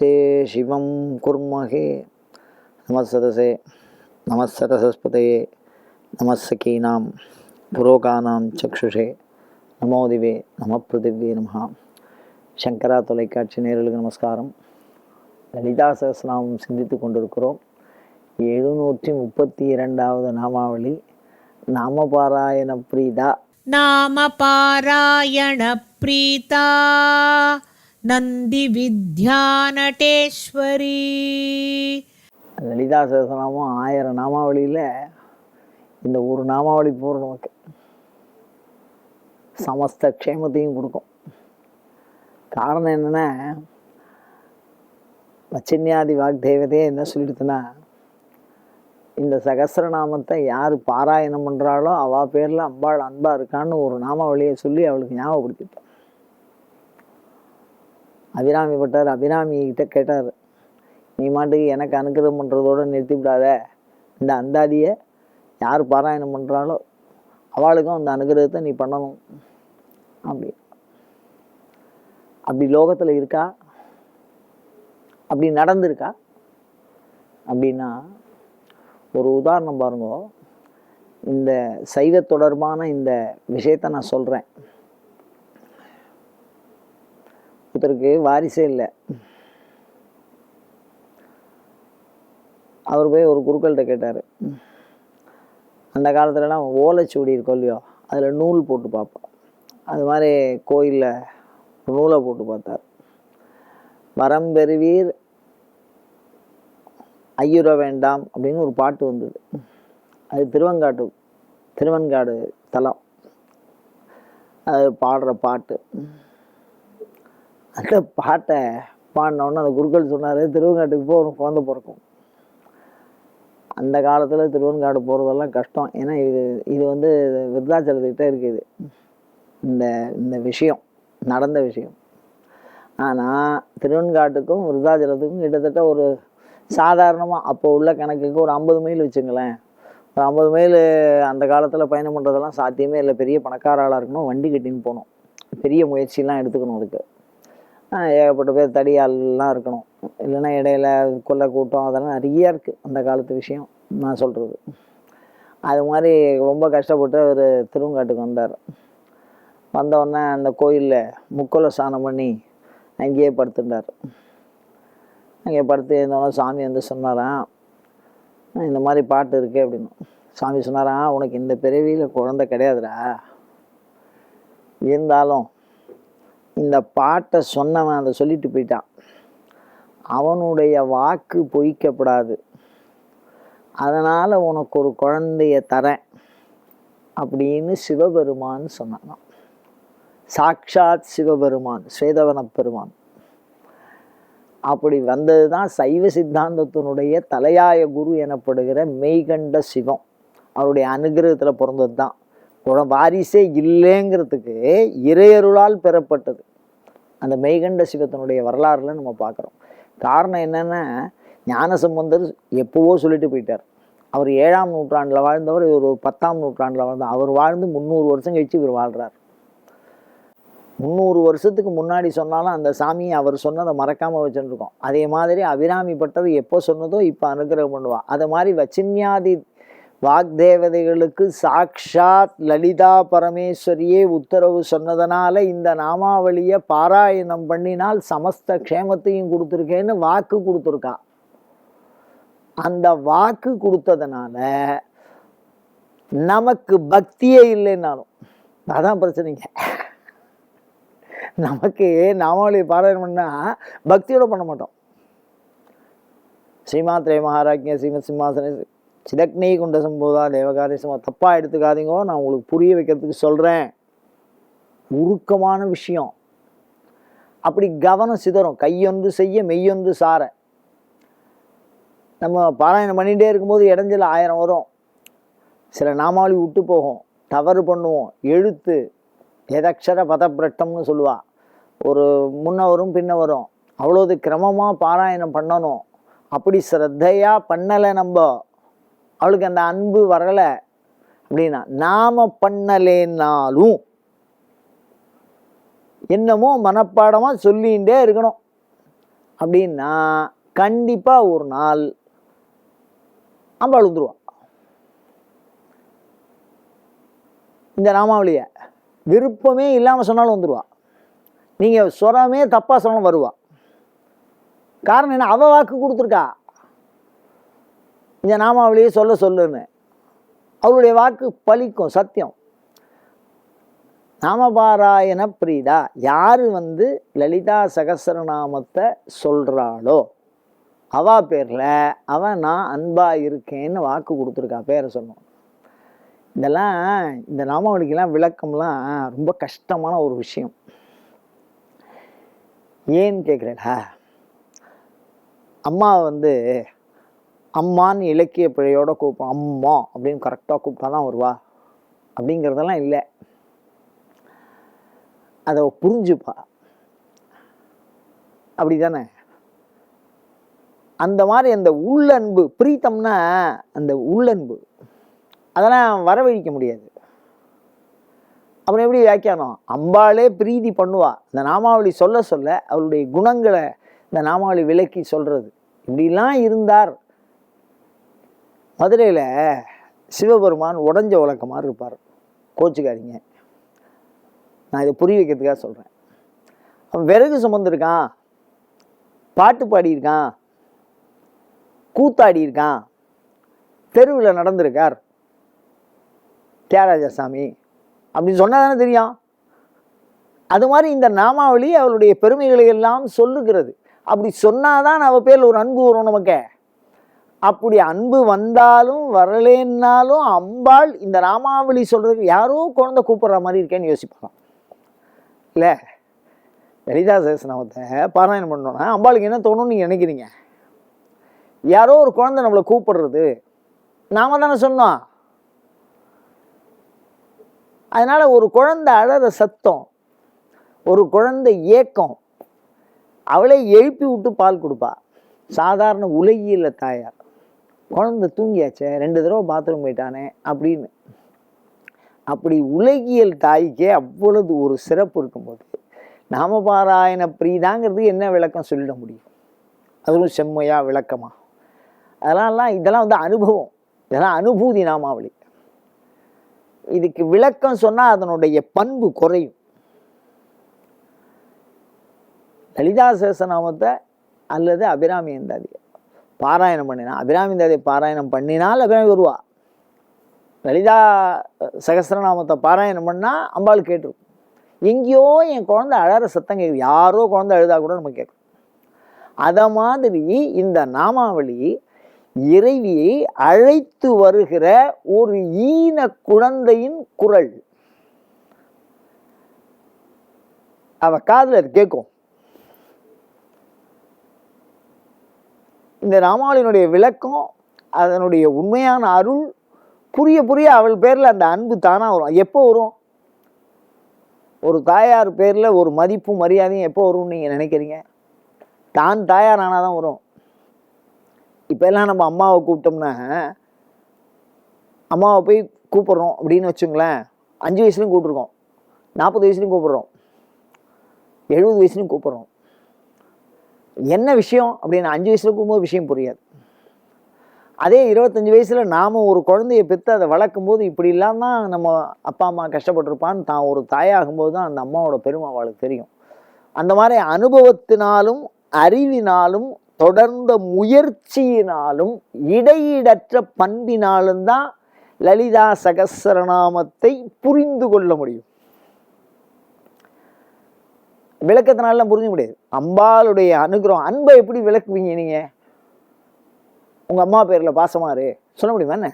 நமஸ்தே சிவம் குர்மகே நமசதசே நமசதசஸ்பதையே நமசகீனாம் புரோகானாம் சக்ஷுஷே நமோதிவே நம பிருதிவ்யே நமகா சங்கரா தொலைக்காட்சி நேரலுக்கு நமஸ்காரம். லலிதா சகசநாமம் சிந்தித்து கொண்டிருக்கிறோம். எழுநூற்றி முப்பத்தி இரண்டாவது நாமாவளி நாமபாராயண பிரீதா. நாமபாராயண பிரீதா. நந்தி நந்திவித்யானடேஸ்வரி. லலிதா சகசநாமம் ஆயிரம் நாமாவளியில் இந்த ஒரு நாமாவளி போகிற நமக்கு. சமஸ்த க்ஷேமத்தையும் கொடுக்கும். காரணம் என்னென்னா பச்சன்யாதி வாக் தெய்வதையே என்ன சொல்லிடுதுன்னா இந்த சகசரநாமத்தை யார் பாராயணம் பண்ணுறாளோ அவள் பேரில் அம்பாள் அன்பாக இருக்கான்னு ஒரு நாமாவளியை சொல்லி அவளுக்கு ஞாபகப்படுத்திட்டேன் அபிராமி பட்டார். அபிராமி கிட்ட கேட்டார் நீ மாட்டுக்கு எனக்கு அனுகிரகம் பண்ணுறதோடு நிறுத்தி விடாத இந்த அந்தாதியை யார் பாராயணம் பண்ணுறாலோ அவளுக்கும் அந்த அனுகிரகத்தை நீ பண்ணணும். அப்படி அப்படி லோகத்தில் இருக்கா? அப்படி நடந்திருக்கா? அப்படின்னா ஒரு உதாரணம் பாருங்க. இந்த சைவ தொடர்பான இந்த விஷயத்த நான் சொல்கிறேன் ஒருத்தருக்கு வாரிசே இல்லை. அவர் போய் ஒரு குருக்கள்கிட்ட கேட்டார். அந்த காலத்துலலாம் ஓலைச்சுவடி இருக்கும் இல்லையோ அதில் நூல் போட்டு பார்ப்போம் அது மாதிரி கோயிலில் நூலை போட்டு பார்த்தார். வரம் பெறுவீர் ஐயுற வேண்டாம் அப்படின்னு ஒரு பாட்டு வந்தது. அது திருவங்காட்டு திருவன்காடு தலம். அது பாடுற பாட்டு. அந்த பாட்டை பாடினோடனே அந்த குருக்கள் சொன்னார் திருவங்காட்டுக்கு போகணும் குழந்த குழந்தை பிறக்கும். அந்த காலத்தில் திருவன்காடு போகிறதெல்லாம் கஷ்டம். ஏன்னா இது இது வந்து விருதாச்சலத்துக்கிட்ட இருக்குது. இந்த இந்த விஷயம் நடந்த விஷயம். ஆனால் திருவன்காட்டுக்கும் விருதாச்சலத்துக்கும் கிட்டத்தட்ட ஒரு சாதாரணமாக அப்போ உள்ள கணக்குக்கு ஒரு ஐம்பது மைல் வச்சுங்களேன். ஒரு ஐம்பது மைல் அந்த காலத்தில் பயணம் பண்ணுறதெல்லாம் சாத்தியமே இல்லை. பெரிய பணக்கார ஆளாக இருக்கணும் வண்டி கட்டின்னு போகணும். பெரிய முயற்சிலாம் எடுத்துக்கணும் அதுக்கு. ஏகப்பட்ட பேர் தடியாலெலாம் இருக்கணும். இல்லைன்னா இடையில கொள்ளை கூட்டம் அதெல்லாம் நிறைய இருக்குது அந்த காலத்து விஷயம் நான் சொல்கிறது அது மாதிரி ரொம்ப கஷ்டப்பட்டு அவர் திருவங்காட்டுக்கு வந்தார். வந்தவுடனே அந்த கோயிலில் முக்கொலை ஸ்நானம் பண்ணி அங்கேயே படுத்துட்டார். அங்கே படுத்து இருந்தோடனே சாமி வந்து சொன்னாராம் இந்த மாதிரி பாட்டு இருக்கு அப்படின்னு. சாமி சொன்னாராம் உனக்கு இந்த பிறவியில் குழந்தை கிடையாதுடா. இருந்தாலும் இந்த பாட்டை சொன்னவன் அதை சொல்லிட்டு போயிட்டான். அவனுடைய வாக்கு பொய்க்கப்படாது. அதனால் உனக்கு ஒரு குழந்தைய தரேன் அப்படின்னு சிவபெருமான் சொன்னான் சாக்ஷாத் சிவபெருமான் ஸ்வேதவன பெருமான். அப்படி வந்தது தான் சைவ சித்தாந்தத்தினுடைய தலையாய குரு எனப்படுகிற மெய்கண்ட சிவம். அவருடைய அனுகிரகத்தில் பிறந்தது தான் குழ வாரிசே இல்லைங்கிறதுக்கு இறையருளால் பெறப்பட்டது. அந்த மெய்கண்ட சிவத்தினுடைய வரலாறுல நம்ம பார்க்குறோம். காரணம் என்னென்னா ஞானசம்பந்தர் எப்போவோ சொல்லிட்டு போயிட்டார். அவர் ஏழாம் நூற்றாண்டில் வாழ்ந்தவர் இவர் ஒரு பத்தாம் நூற்றாண்டில் வாழ்ந்தார் அவர் வாழ்ந்து முந்நூறு வருஷம் கழிச்சு இவர் வாழ்கிறார் முந்நூறு வருஷத்துக்கு முன்னாடி சொன்னாலும் அந்த சாமியை அவர் சொன்னதை மறக்காமல் வச்சுருக்கோம் அதே மாதிரி அபிராமி பட்டது எப்போ சொன்னதோ இப்போ அனுகிரகம் பண்ணுவா. அது மாதிரி வச்சின்யாதி வாக்தேவதைகளுக்கு சாக்ஷாத் லலிதா பரமேஸ்வரியே உத்தரவு சொன்னதனால இந்த நாமாவளியை பாராயணம் பண்ணினால் சமஸ்த க்ஷேமத்தையும் கொடுத்துருக்கேன்னு வாக்கு கொடுத்துருக்கா. அந்த வாக்கு கொடுத்ததுனால நமக்கு பக்தியே இல்லைன்னாலும் அதான் பிரச்சனைங்க. நமக்கு நாமாவளி பாராயணம் பண்ணா பக்தியோட பண்ண மாட்டோம். ஸ்ரீமாத்ரே மகாராஜ்ய ஸ்ரீமத் சிம்மாசன சிதக்னி குண்ட சம்போதா தேவகாரி தப்பாக எடுத்துக்காதீங்கோ நான் உங்களுக்கு புரிய வைக்கிறதுக்கு சொல்கிறேன் உருக்கமான விஷயம். அப்படி கவனம் சிதறும். கையொன்று செய்ய மெய்யொன்று சார. நம்ம பாராயணம் பண்ணிகிட்டே இருக்கும்போது இடைஞ்சல் ஆயிரம் வரும். சில நாமாவளி விட்டு போகும். தவறு பண்ணுவோம். எழுத்து எதக்ஷர பதப்பிரட்டம்னு சொல்லுவா. ஒரு முன்ன வரும் பின்ன வரும். அவ்வளோது கிரமமாக பாராயணம் பண்ணணும். அப்படி ஸ்ரத்தையாக பண்ணலை நம்ம. அவளுக்கு அந்த அன்பு வரலை அப்படின்னா நாம பண்ணலேன்னாலும் என்னமோ மனப்பாடமாக சொல்லிகிட்டே இருக்கணும். அப்படின்னா கண்டிப்பாக ஒரு நாள் அம்பாள் வந்துருவா இந்த நாமாவளியை விருப்பமே இல்லாமல் சொன்னாலும் வந்துடுவா நீங்கள் சொரமே தப்பாக சொன்னாலும் வருவா. காரணம் என்ன? அவள் வாக்கு கொடுத்துருக்கா. இந்த நாமாவளியை சொல்ல சொல்லுன்னு. அவளுடைய வாக்கு பலிக்கும் சத்தியம். நாமபாராயண பிரீதா யார் வந்து லலிதா சகசரநாமத்தை சொல்கிறாளோ அவா பேரில் அவன் நான் அன்பாக இருக்கேன்னு வாக்கு கொடுத்துருக்கா பேரை சொன்னோம் இதெல்லாம் இந்த நாமாவளிக்கெல்லாம் விளக்கம்லாம் ரொம்ப கஷ்டமான ஒரு விஷயம். ஏன்னு கேட்குறேடா அம்மா வந்து அம்மான்னு இலக்கிய பிழையோட கூப்பிடும். அம்மா அப்படின்னு கரெக்டாக கூப்பிட்டா தான் வருவா. அப்படிங்கிறதெல்லாம் இல்லை. அதை புரிஞ்சுப்பா. அப்படி தானே அந்த மாதிரி அந்த உள்ளன்பு பிரீத்தம்னா அந்த உள்ளன்பு. அதெல்லாம் வரவழிக்க முடியாது. அப்புறம் எப்படி வியாக்கியானம்? அம்பாளே பிரீதி பண்ணுவா. இந்த நாமாவளி சொல்ல சொல்ல அவளுடைய குணங்களை இந்த நாமாவளி விளக்கி சொல்கிறது இப்படிலாம் இருந்தார். மதுரையில் சிவபெருமான் உடஞ்ச உலக்கமாக இருப்பார். கோச்சுக்காதீங்க. நான் இதை புரிய வைக்கிறதுக்காக சொல்கிறேன் அவன் விறகு சுமந்துருக்கான். பாட்டு பாடியிருக்கான். கூத்தாடி இருக்கான். தெருவில் நடந்திருக்கார். தியாகராஜ சாமி அப்படின்னு சொன்னால் தானே தெரியும்? அது மாதிரி இந்த நாமாவளி அவளுடைய பெருமைகளை எல்லாம் சொல்லுகிறது. அப்படி சொன்னாதான் அவ பேரில் ஒரு அன்பு வரும் நமக்கு. அப்படி அன்பு வந்தாலும் வரலேன்னாலும் அம்பாள் இந்த ராமாவளி சொல்கிறதுக்கு யாரோ குழந்தை கூப்பிட்ற மாதிரி இருக்கேன்னு யோசிப்பான் இல்லை லலிதா சேசனத்தை பாராயணம் பண்ணோன்னா அம்பாளுக்கு என்ன தோணும்னு நீங்கள் நினைக்கிறீங்க? யாரோ ஒரு குழந்தை நம்மளை கூப்பிடுறது. நாம தானே சொன்னோம். அதனால் ஒரு குழந்தை அழற சத்தம் ஒரு குழந்தை ஏக்கம் அவளை எழுப்பி விட்டு பால் கொடுப்பா. சாதாரண உலகியல தாயார். குழந்தை தூங்கியாச்சே ரெண்டு தடவை பாத்ரூம் போயிட்டானே அப்படின்னு. அப்படி உலகியல் தாய்க்கே அவ்வளவு ஒரு சிறப்பு இருக்கும்போது நாமபாராயண பிரீதாங்கிறது என்ன விளக்கம் சொல்லிட முடியும்? அதுவும் செம்மையா விளக்கமா. அதெல்லாம் இதெல்லாம் வந்து அனுபவம். இதெல்லாம் அனுபூதி நாமாவளி. இதுக்கு விளக்கம் சொன்னால் அதனுடைய பண்பு குறையும். லலிதா சேசநாமத்தை அல்லது அபிராமி எந்தாதியை பாராயணம் பண்ணினா அபிராமி எந்தாதியை பாராயணம் பண்ணினால் அபிராமி வருவா. லலிதா சகசிரநாமத்தை பாராயணம் பண்ணால் அம்பாள் கேட்டிருக்கும். எங்கேயோ என் குழந்தை அழற சத்தம் கேட்குது யாரோ குழந்தை அழுதா கூட நம்ம கேட்கும் அதை மாதிரி இந்த நாமாவளி இறைவியை அழைத்து வருகிற ஒரு ஈன குழந்தையின் குரல். அவ காதில் அது கேட்கும். இந்த ராமாவளியினுடைய விளக்கம் அதனுடைய உண்மையான அருள் புரிய புரிய அவள் பேரில் அந்த அன்பு தானாக வரும். எப்போ வரும்? ஒரு தாயார் பேரில் ஒரு மதிப்பும் மரியாதையும் எப்போ வரும்னு நீங்கள் நினைக்கிறீங்க? தான் தாயார் ஆனால் தான் வரும். இப்போ எல்லாம் நம்ம அம்மாவை கூப்பிட்டோம்னா அம்மாவை போய் கூப்பிட்றோம் அப்படின்னு வச்சுங்களேன் அஞ்சு வயசுலையும் கூப்பிட்ருக்கோம் நாற்பது வயசுலையும் கூப்பிட்றோம் எழுபது வயசுலையும் கூப்பிட்றோம். என்ன விஷயம் அப்படின்னு அஞ்சு வயசில் இருக்கும்போது விஷயம் புரியாது. அதே இருபத்தஞ்சி வயசில் நாம் ஒரு குழந்தைய பெற்று அதை வளர்க்கும் போது இப்படி இல்லாமல் நம்ம அப்பா அம்மா கஷ்டப்பட்டிருப்பான்னு தான் ஒரு தாயாகும்போது தான் அந்த அம்மாவோட பெருமை அவளுக்கு தெரியும். அந்த மாதிரி அனுபவத்தினாலும் அறிவினாலும் தொடர்ந்த முயற்சியினாலும் இடையீடற்ற பண்பினாலும் தான் லலிதா சகசரநாமத்தை புரிந்து கொள்ள முடியும். விளக்கத்தினாலாம் புரிஞ்ச முடியாது. அம்பாளுடைய அனுகிரகம் அன்பை எப்படி விளக்குவீங்க நீங்க? உங்க அம்மா பேர்ல பாசமாரு சொல்ல முடியுமா என்ன?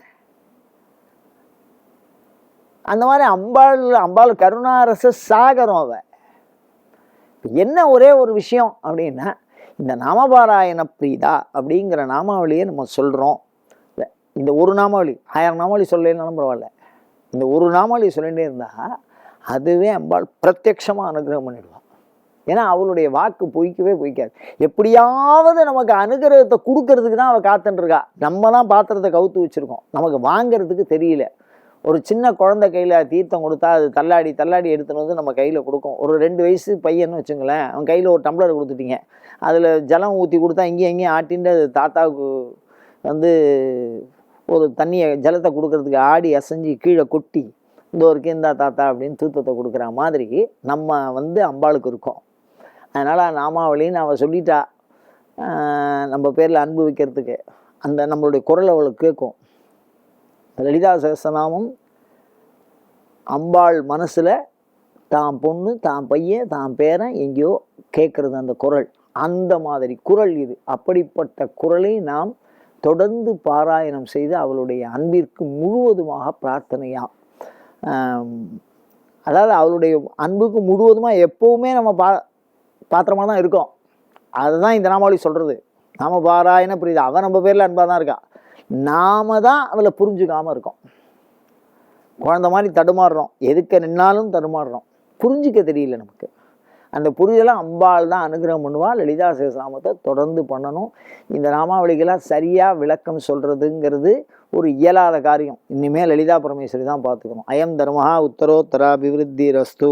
அந்த மாதிரி அம்பாள் அம்பாள் கருணாரச சாகரம் அவ. என்ன ஒரே ஒரு விஷயம் அப்படின்னா இந்த நாமபாராயண பிரீதா அப்படிங்கிற நாமாவளியை நம்ம சொல்கிறோம் இந்த ஒரு நாமாவளி ஆயிரம் நாமாவளி சொல்லலைன்னாலும் பரவாயில்ல. இந்த ஒரு நாமாவளி சொல்லிகிட்டே இருந்தால் அதுவே அம்பாள் பிரத்யக்ஷமாக அனுகிரகம் பண்ணிடுவான் ஏன்னா அவளுடைய வாக்கு பொய்க்கவே பொய்க்காது. எப்படியாவது நமக்கு அனுகிரகத்தை கொடுக்கறதுக்கு தான் அவள் காத்துட்டுருக்கா நம்ம தான் பாத்திரத்தை கவுத்து வச்சுருக்கோம். நமக்கு வாங்குறதுக்கு தெரியல. ஒரு சின்ன குழந்தை கையில் தீர்த்தம் கொடுத்தா அது தள்ளாடி தள்ளாடி எடுத்துன்னு வந்து நம்ம கையில் கொடுக்கும். ஒரு ரெண்டு வயசு பையன்னு வச்சுங்களேன் அவன் கையில் ஒரு டம்ளர் கொடுத்துட்டீங்க. அதில் ஜலம் ஊற்றி கொடுத்தா இங்கேயும் எங்கேயும் ஆட்டின்ட்டு அது தாத்தாவுக்கு வந்து ஒரு தண்ணியை ஜலத்தை கொடுக்கறதுக்கு ஆடி அசைஞ்சு கீழே கொட்டி இந்த ஒரு கேந்தா தாத்தா அப்படின்னு தூத்தத்தை கொடுக்குற மாதிரி நம்ம வந்து அம்பாளுக்கு இருக்கோம். அதனால் நாமாவளின்னு அவள் சொல்லிட்டா. நம்ம பேரில் அன்பு வைக்கிறதுக்கு. அந்த நம்மளுடைய குரல் அவளுக்கு கேட்கும். லலிதா சகசநாமம் அம்பாள் மனசில் தான் பொண்ணு தான் பையன் தான் பேரன் எங்கேயோ கேட்குறது அந்த குரல். அந்த மாதிரி குரல் இது. அப்படிப்பட்ட குரலை நாம் தொடர்ந்து பாராயணம் செய்து அவளுடைய அன்பிற்கு முழுவதுமாக பிரார்த்தனையாம் அதாவது அவளுடைய அன்புக்கு முழுவதுமாக எப்போவுமே நம்ம பா பாத்திரமாக தான் இருக்கும். அதுதான் இந்த நாமாவளி சொல்கிறது நாம பாராயண புரியுது அவன் நம்ம பேரில் அன்பாக தான் இருக்கா. நாம தான் அவளை புரிஞ்சுக்காமல் இருக்கோம். குழந்த மாதிரி தடுமாறுறோம். எதுக்க நின்னாலும் தடுமாறுறோம். புரிஞ்சிக்க தெரியல நமக்கு. அந்த புரிதலாம் அம்பாள் தான் அனுகிரகம் பண்ணுவாள் லலிதா சகஸ்நாமத்தை தொடர்ந்து பண்ணணும். இந்த நாமாவளிகளாக சரியாக விளக்கம் சொல்கிறதுங்கிறது ஒரு இயலாத காரியம். இனிமேல் லலிதா பரமேஸ்வரி தான் பார்த்துக்கணும். அயம் தர்மஹா உத்தரோத்தராபிவிருத்தி ரஸ்து